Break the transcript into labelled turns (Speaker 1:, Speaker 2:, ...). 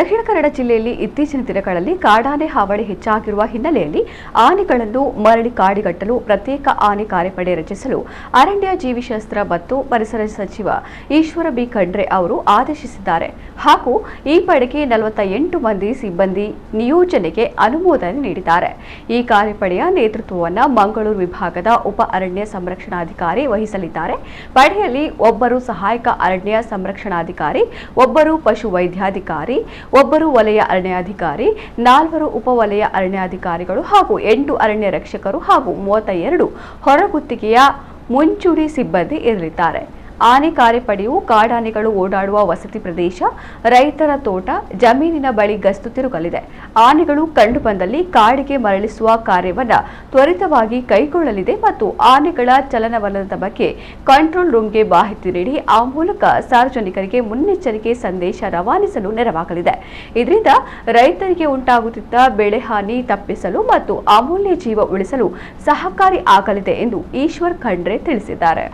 Speaker 1: ದಕ್ಷಿಣ ಕನ್ನಡ ಜಿಲ್ಲೆಯಲ್ಲಿ ಇತ್ತೀಚಿನ ದಿನಗಳಲ್ಲಿ ಕಾಡಾನೆ ಹಾವಳಿ ಹೆಚ್ಚಾಗಿರುವ ಹಿನ್ನೆಲೆಯಲ್ಲಿ ಆನೆಗಳನ್ನು ಮರಳಿ ಕಾಡಿಗಟ್ಟಲು ಪ್ರತ್ಯೇಕ ಆನೆ ಕಾರ್ಯಪಡೆ ರಚಿಸಲು ಅರಣ್ಯ ಜೀವಿಶಾಸ್ತ್ರ ಮತ್ತು ಪರಿಸರ ಸಚಿವ ಈಶ್ವರ ಬಿ. ಖಂಡ್ರೆ ಅವರು ಆದೇಶಿಸಿದ್ದಾರೆ. ಹಾಗೂ ಈ ಪಡೆಗೆ ನಲವತ್ತ ಎಂಟು ಮಂದಿ ಸಿಬ್ಬಂದಿ ನಿಯೋಜನೆಗೆ ಅನುಮೋದನೆ ನೀಡಿದ್ದಾರೆ. ಈ ಕಾರ್ಯಪಡೆಯ ನೇತೃತ್ವವನ್ನು ಮಂಗಳೂರು ವಿಭಾಗದ ಉಪ ಅರಣ್ಯ ಸಂರಕ್ಷಣಾಧಿಕಾರಿ ವಹಿಸಲಿದ್ದಾರೆ. ಪಡೆಯಲ್ಲಿ ಒಬ್ಬರು ಸಹಾಯಕ ಅರಣ್ಯ ಸಂರಕ್ಷಣಾಧಿಕಾರಿ, ಒಬ್ಬರು ಪಶು ವೈದ್ಯಾಧಿಕಾರಿ ಒಬ್ಬರು ವಲಯ ಅರಣ್ಯಾಧಿಕಾರಿ, ನಾಲ್ವರು ಉಪವಲಯ ಅರಣ್ಯಾಧಿಕಾರಿಗಳು ಹಾಗೂ ಎಂಟು ಅರಣ್ಯ ರಕ್ಷಕರು ಹಾಗೂ ಮೂವತ್ತ ಎರಡು ಹೊರಗುತ್ತಿಗೆಯ ಮುಂಚೂಣಿ ಸಿಬ್ಬಂದಿ ಇರಲಿದ್ದಾರೆ. ಆನೆ ಕಾರ್ಯಪಡೆಯು ಕಾಡಾನೆಗಳು ಓಡಾಡುವ ವಸತಿ ಪ್ರದೇಶ, ರೈತರ ತೋಟ, ಜಮೀನಿನ ಬಳಿ ಗಸ್ತು ತಿರುಗಲಿದೆ. ಆನೆಗಳು ಕಂಡು ಬಂದಲ್ಲಿ ಕಾಡಿಗೆ ಮರಳಿಸುವ ಕಾರ್ಯವನ್ನು ತ್ವರಿತವಾಗಿ ಕೈಗೊಳ್ಳಲಿದೆ ಮತ್ತು ಆನೆಗಳ ಚಲನವಲನದ ಬಗ್ಗೆ ಕಂಟ್ರೋಲ್ ರೂಮ್ಗೆ ಮಾಹಿತಿ ನೀಡಿ, ಆ ಮೂಲಕ ಸಾರ್ವಜನಿಕರಿಗೆ ಮುನ್ನೆಚ್ಚರಿಕೆ ಸಂದೇಶ ರವಾನಿಸಲು ನೆರವಾಗಲಿದೆ. ಇದರಿಂದ ರೈತರಿಗೆ ಉಂಟಾಗುತ್ತಿದ್ದ ಬೆಳೆ ಹಾನಿ ತಪ್ಪಿಸಲು ಮತ್ತು ಅಮೂಲ್ಯ ಜೀವ ಉಳಿಸಲು ಸಹಕಾರಿ ಆಗಲಿದೆ ಎಂದು ಈಶ್ವರ್ ಖಂಡ್ರೆ ತಿಳಿಸಿದ್ದಾರೆ.